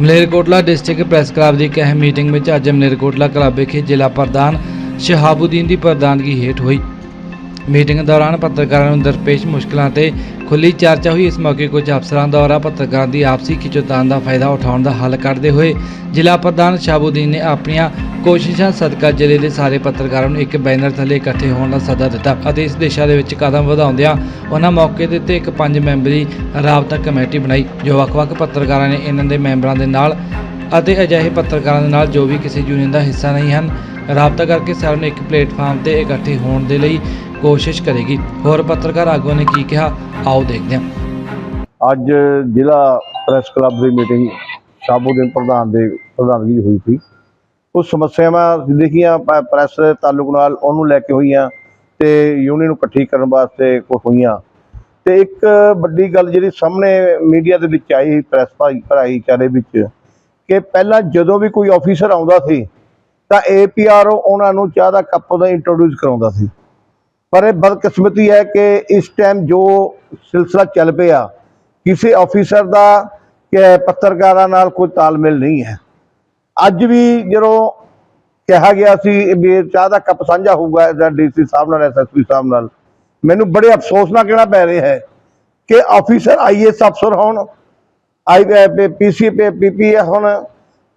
Malerkotla district press club ਦੀ ਇੱਕ ਅਹਿਮ ਮੀਟਿੰਗ ਵਿੱਚ ਅੱਜ ਮਲੇਰਕੋਟਲਾ ਕਲੱਬ ਵਿਖੇ ਜ਼ਿਲ੍ਹਾ ਪ੍ਰਧਾਨ ਸ਼ਹਾਬੂਦੀਨ ਦੀ ਪ੍ਰਧਾਨਗੀ ਹੇਠ ਹੋਈ। ਮੀਟਿੰਗ ਦੌਰਾਨ ਪੱਤਰਕਾਰਾਂ ਨੂੰ ਦਰਪੇਸ਼ ਮੁਸ਼ਕਲਾਂ ਤੇ ਖੁੱਲੀ ਚਰਚਾ ਹੋਈ। ਇਸ ਮੌਕੇ ਕੁਝ ਅਫਸਰਾਂ ਦੁਆਰਾ ਪੱਤਰਕਾਰਾਂ ਦੀ ਆਪਸੀ ਖਿੱਚੋਤਾਣ ਦਾ ਫਾਇਦਾ ਉਠਾਉਣ ਦਾ ਹੱਲ ਕੱਢਦੇ ਹੋਏ ਜ਼ਿਲ੍ਹਾ ਪ੍ਰਧਾਨ ਸ਼ਹਾਬੂਦੀਨ ਨੇ ਆਪਣੀਆਂ ਕੋਸ਼ਿਸ਼ਾਂ ਸਦਕਾ ਜ਼ਿਲ੍ਹੇ ਦੇ ਸਾਰੇ ਪੱਤਰਕਾਰਾਂ ਨੂੰ ਇੱਕ ਬੈਨਰ ਥੱਲੇ ਇਕੱਠੇ ਹੋਣ ਦਾ ਸੱਦਾ ਦਿੱਤਾ ਅਤੇ ਇਸ ਦਿਸ਼ਾ ਦੇ ਵਿੱਚ ਕਦਮ ਵਧਾਉਂਦਿਆਂ ਉਹਨਾਂ ਮੌਕੇ ਦੇ ਉੱਤੇ ਇੱਕ ਪੰਜ ਮੈਂਬਰੀ ਰਾਬਤਾ ਕਮੇਟੀ ਬਣਾਈ, ਜੋ ਵੱਖ-ਵੱਖ ਪੱਤਰਕਾਰਾਂ ਨੇ ਇਹਨਾਂ ਦੇ ਮੈਂਬਰਾਂ ਦੇ ਨਾਲ ਅਤੇ ਅਜਿਹੇ ਪੱਤਰਕਾਰਾਂ ਦੇ ਨਾਲ ਜੋ ਵੀ ਕਿਸੇ ਯੂਨੀਅਨ ਦਾ ਹਿੱਸਾ ਨਹੀਂ ਹਨ, ਰਾਬਤਾ ਕਰਕੇ ਸਾਰਿਆਂ ਨੂੰ ਇੱਕ ਪਲੇਟਫਾਰਮ ਤੇ ਇਕੱਠੇ ਹੋਣ ਦੇ ਲਈ ਕੋਸ਼ਿਸ਼ ਕਰੇਗੀ। ਹੋਰ ਪੱਤਰਕਾਰ ਆਗੂਆਂ ਨੇ ਕੀ ਕਿਹਾ, ਆਓ ਦੇਖਦੇ ਹਾਂ। ਅੱਜ ਜ਼ਿਲ੍ਹਾ ਪ੍ਰੈਸ ਕਲੱਬ ਦੀ ਮੀਟਿੰਗ ਸ਼ਾਬੂਦੀਨ ਪ੍ਰਧਾਨ ਦੇ ਪ੍ਰਧਾਨਗੀ ਹੋਈ ਸੀ। ਕੁਝ ਸਮੱਸਿਆਵਾਂ ਦੇਖੀਆਂ ਪ੍ਰੈਸ ਤਾਲੁਕ ਨਾਲ, ਉਹਨੂੰ ਲੈ ਕੇ ਹੋਈਆਂ ਤੇ ਯੂਨੀਅਨ ਨੂੰ ਇਕੱਠੀ ਕਰਨ ਵਾਸਤੇ ਕੁਝ ਹੋਈਆਂ। ਤੇ ਇੱਕ ਵੱਡੀ ਗੱਲ ਜਿਹੜੀ ਸਾਹਮਣੇ ਮੀਡੀਆ ਦੇ ਵਿੱਚ ਆਈ, ਪ੍ਰੈਸ ਭਾਈ ਭਾਈਚਾਰੇ ਵਿੱਚ, ਕਿ ਪਹਿਲਾਂ ਜਦੋਂ ਵੀ ਕੋਈ ਆਫੀਸਰ ਆਉਂਦਾ ਸੀ, ਤਾਂ ਏਪੀਆਰ ਉਹਨਾਂ ਨੂੰ ਚਾਹ ਦਾ ਕੱਪ ਦਾ ਇੰਟਰੋਡਿਊਸ ਕਰਾਉਂਦਾ ਸੀ। ਪਰ ਇਹ ਬਦਕਿਸਮਤੀ ਹੈ ਕਿ ਇਸ ਟਾਈਮ ਜੋ ਸਿਲਸਿਲਾ ਚੱਲ ਪਿਆ, ਕਿਸੇ ਆਫੀਸਰ ਦਾ ਕਿ ਪੱਤਰਕਾਰਾਂ ਨਾਲ ਕੋਈ ਤਾਲਮੇਲ ਨਹੀਂ ਹੈ। ਅੱਜ ਵੀ ਜਦੋਂ ਕਿਹਾ ਗਿਆ ਸੀ ਵੀ ਚਾਹ ਦਾ ਕੱਪ ਸਾਂਝਾ ਹੋਊਗਾ ਇਹਦਾ ਡੀਸੀ ਸਾਹਿਬ ਨਾਲ ਐਸਐਸਪੀ ਸਾਹਿਬ ਨਾਲ, ਮੈਨੂੰ ਬੜੇ ਅਫਸੋਸ ਨਾਲ ਕਹਿਣਾ ਪੈ ਰਿਹਾ ਹੈ ਕਿ ਆਫੀਸਰ ਆਈਐਸ ਅਫਸਰ ਹੋਣ ਆਈ ਪੀਸੀ ਪੀਪੀ ਹੁਣ,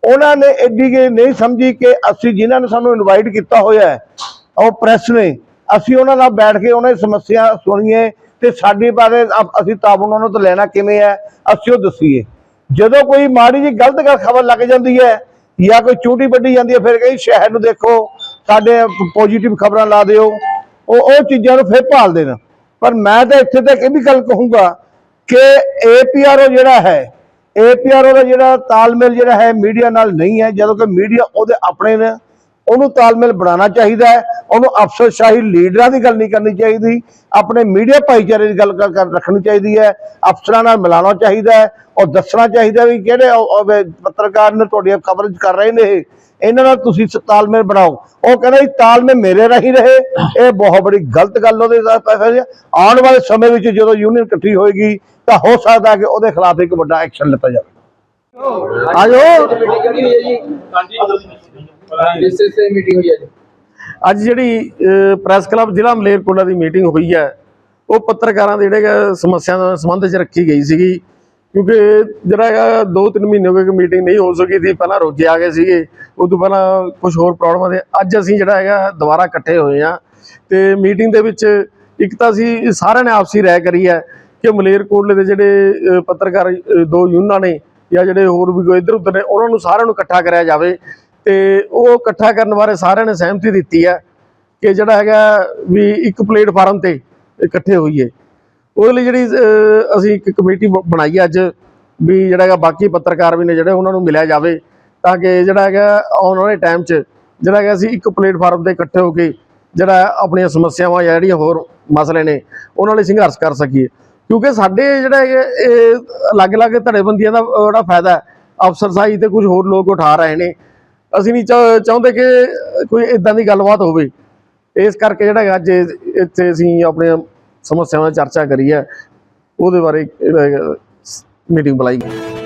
ਉਹਨਾਂ ਨੇ ਐਡੀ ਕਿ ਨਹੀਂ ਸਮਝੀ ਕਿ ਅਸੀਂ ਜਿਨ੍ਹਾਂ ਨੇ ਸਾਨੂੰ ਇਨਵਾਈਟ ਕੀਤਾ ਹੋਇਆ ਹੈ, ਉਹ ਪ੍ਰੈਸ ਨੇ ਅਸੀਂ ਉਹਨਾਂ ਨਾਲ ਬੈਠ ਕੇ ਉਹਨਾਂ ਦੀ ਸਮੱਸਿਆ ਸੁਣੀਏ ਤੇ ਸਾਡੇ ਬਾਰੇ ਅਸੀਂ ਤਾਬਨ ਉਹਨਾਂ ਨੂੰ ਤਾਂ ਲੈਣਾ ਕਿਵੇਂ ਹੈ, ਅਸੀਂ ਉਹ ਦੱਸੀਏ। ਜਦੋਂ ਕੋਈ ਮਾੜੀ ਜੀ ਗਲਤ ਗੱਲ ਖਬਰ ਲੱਗ ਜਾਂਦੀ ਹੈ ਜਾਂ ਕੋਈ ਚੂਟੀ ਵੱਢੀ ਜਾਂਦੀ ਹੈ, ਫਿਰ ਕਹੀ ਸ਼ਹਿਰ ਨੂੰ ਦੇਖੋ, ਸਾਡੇ ਪੋਜੀਟਿਵ ਖਬਰਾਂ ਲਾ ਦਿਓ, ਉਹ ਉਹ ਚੀਜ਼ਾਂ ਨੂੰ ਫਿਰ ਭਾਲ ਦੇਣ ਪਰ ਮੈਂ ਤਾਂ ਇੱਥੇ ਤੱਕ ਇਹ ਵੀ ਗੱਲ ਕਹੂੰਗਾ ਕਿ ਏਪੀਆਰਓ ਜਿਹੜਾ ਹੈ ਏਪੀਆਰਓ ਦਾ ਜਿਹੜਾ ਤਾਲਮੇਲ ਜਿਹੜਾ ਹੈ ਮੀਡੀਆ ਨਾਲ ਨਹੀਂ ਹੈ, ਜਦੋਂ ਕਿ ਮੀਡੀਆ ਉਹਦੇ ਆਪਣੇ ਨੇ ਉਹਨੂੰ ਤਾਲਮੇਲ ਬਣਾਉਣਾ ਚਾਹੀਦਾ ਹੈ, ਉਹਨੂੰ ਅਫਸਰਸ਼ਾਹੀ ਲੀਡਰਾਂ ਦੀ ਗੱਲ ਨਹੀਂ ਕਰਨੀ ਚਾਹੀਦੀ, ਆਪਣੇ ਮੀਡੀਆ ਭਾਈਚਾਰੇ ਦੀ ਗੱਲ ਕਰ- ਰੱਖਣੀ ਚਾਹੀਦੀ ਹੈ, ਅਫਸਰਾਂ ਨਾਲ ਮਿਲਾਉਣਾ ਚਾਹੀਦਾ ਹੈ ਔਰ ਦੱਸਣਾ ਚਾਹੀਦਾ ਵੀ ਕਿਹੜੇ ਪੱਤਰਕਾਰ ਨੇ ਤੁਹਾਡੀਆਂ ਕਵਰੇਜ ਕਰ ਰਹੇ ਨੇ ਇਹਨਾਂ ਨਾਲ ਤੁਸੀਂ ਤਾਲਮੇਲ ਬਣਾਓ। ਉਹ ਕਹਿੰਦਾ ਜੀ, ਤਾਲਮੇਲ ਮੇਰੇ ਰਾਹੀਂ ਰਹੇ। ਇਹ ਬਹੁਤ ਬੜੀ ਗਲਤ ਗੱਲ ਉਹਦੇ ਨਾਲ ਪੈ ਆਉਣ ਵਾਲੇ ਸਮੇਂ ਵਿੱਚ ਜਦੋਂ ਯੂਨੀਅਨ ਇਕੱਠੀ ਹੋਏਗੀ, ਤਾਂ ਹੋ ਸਕਦਾ ਕਿ ਉਹਦੇ ਖਿਲਾਫ ਇੱਕ ਵੱਡਾ ਐਕਸ਼ਨ ਲਿੱਤਾ ਜਾਵੇ। ਆਜੋ। ਜਿਸ ਸੇ ਮੀਟਿੰਗ ਹੋਈ ਅੱਜ? ਅੱਜ ਜਿਹੜੀ ਪ੍ਰੈਸ ਕਲੱਬ ਜ਼ਿਲ੍ਹਾ ਮਲੇਰਕੋਟਲਾ ਦੀ ਮੀਟਿੰਗ ਹੋਈ ਹੈ ਉਹ ਪੱਤਰਕਾਰਾਂ ਦੇ ਜਿਹੜੇ ਸਮੱਸਿਆ ਦੇ ਸੰਬੰਧ 'ਚ ਰੱਖੀ ਗਈ ਸੀਗੀ ਕਿਉਂਕਿ ਜਿਹੜਾ ਹੈਗਾ 2-3 ਮਹੀਨੇ ਹੋ ਗਏ ਕਿ ਮੀਟਿੰਗ ਨਹੀਂ ਹੋ ਸਕੀ ਸੀ ਪਹਿਲਾਂ ਰੋਜੇ ਆ ਗਏ ਸੀਗੇ ਉਸ ਤੋਂ ਪਹਿਲਾਂ ਕੁਝ ਹੋਰ ਪ੍ਰੋਬਲਮਾਂ ਦੇ ਅੱਜ ਅਸੀਂ ਜਿਹੜਾ ਹੈਗਾ ਦੁਬਾਰਾ ਇਕੱਠੇ ਹੋਏ ਆ ਤੇ ਮੀਟਿੰਗ ਦੇ ਵਿੱਚ ਇੱਕ ਤਾਂ ਅਸੀਂ ਸਾਰਿਆਂ ਨੇ ਆਪਸੀ ਰਾਏ ਕਰੀ ਹੈ ਕਿ ਮਲੇਰਕੋਟਲੇ ਦੇ ਜਿਹੜੇ ਪੱਤਰਕਾਰ ਦੋ ਯੂਨੀਅਨਾਂ ਨੇ ਜਾਂ ਜਿਹੜੇ ਹੋਰ ਵੀ ਕੋਈ ਇੱਧਰ ਉੱਧਰ ਨੇ ਉਹਨਾਂ ਨੂੰ ਸਾਰਿਆਂ ਨੂੰ ਇਕੱਠਾ ਕਰਿਆ ਜਾਵੇ। ਤੇ ਉਹ ਇਕੱਠਾ ਕਰਨ ਬਾਰੇ ਸਾਰਿਆਂ ਨੇ ਸਹਿਮਤੀ ਦਿੱਤੀ ਹੈ ਕਿ ਜਿਹੜਾ ਹੈਗਾ ਵੀ ਇੱਕ ਪਲੇਟਫਾਰਮ ਤੇ ਇਕੱਠੇ ਹੋਈਏ। ਉਹਦੇ ਲਈ ਜਿਹੜੀ ਅਸੀਂ ਇੱਕ ਕਮੇਟੀ ਬ- ਬਣਾਈ ਹੈ ਅੱਜ ਵੀ ਜਿਹੜਾ ਹੈਗਾ ਬਾਕੀ ਪੱਤਰਕਾਰ ਵੀ ਨੇ ਜਿਹੜੇ ਉਹਨਾਂ ਨੂੰ ਮਿਲਿਆ ਜਾਵੇ ਤਾਂ ਕਿ ਜਿਹੜਾ ਹੈਗਾ ਆਉਣ ਵਾਲੇ ਟਾਈਮ 'ਚ ਜਿਹੜਾ ਹੈਗਾ ਅਸੀਂ ਇੱਕ ਪਲੇਟਫਾਰਮ ਤੇ ਇਕੱਠੇ ਹੋ ਕੇ ਜਿਹੜਾ ਆਪਣੀਆਂ ਸਮੱਸਿਆਵਾਂ ਜਾਂ ਜਿਹੜੀਆਂ ਹੋਰ ਮਸਲੇ ਨੇ ਉਹਨਾਂ ਲਈ ਸੰਘਰਸ਼ ਕਰ ਸਕੀਏ। ਕਿਉਂਕਿ ਸਾਡੇ ਜਿਹੜਾ ਹੈਗਾ ਇਹ ਅਲੱਗ-ਅਲੱਗ ਧੜੇਬੰਦੀਆਂ ਦਾ ਜਿਹੜਾ ਫਾਇਦਾ ਹੈ, ਅਫਸਰਸ਼ਾਹੀ ਤੇ ਕੁਝ ਹੋਰ ਲੋਕ ਉਠਾ ਰਹੇ ਨੇ। ਅਸੀਂ ਨਹੀਂ ਚਾਹੁੰਦੇ ਕਿ ਕੋਈ ਇਦਾਂ ਦੀ ਗੱਲਬਾਤ ਹੋਵੇ। ਇਸ ਕਰਕੇ ਜਿਹੜਾ ਹੈਗਾ, ਅੱਜ ਇੱਥੇ ਅਸੀਂ ਆਪਣੀਆਂ ਸਮੱਸਿਆਵਾਂ ਦੀ ਚਰਚਾ ਕਰੀ ਹੈ। ਉਹਦੇ ਬਾਰੇ ਮੀਟਿੰਗ ਬੁਲਾਈ ਗਈ।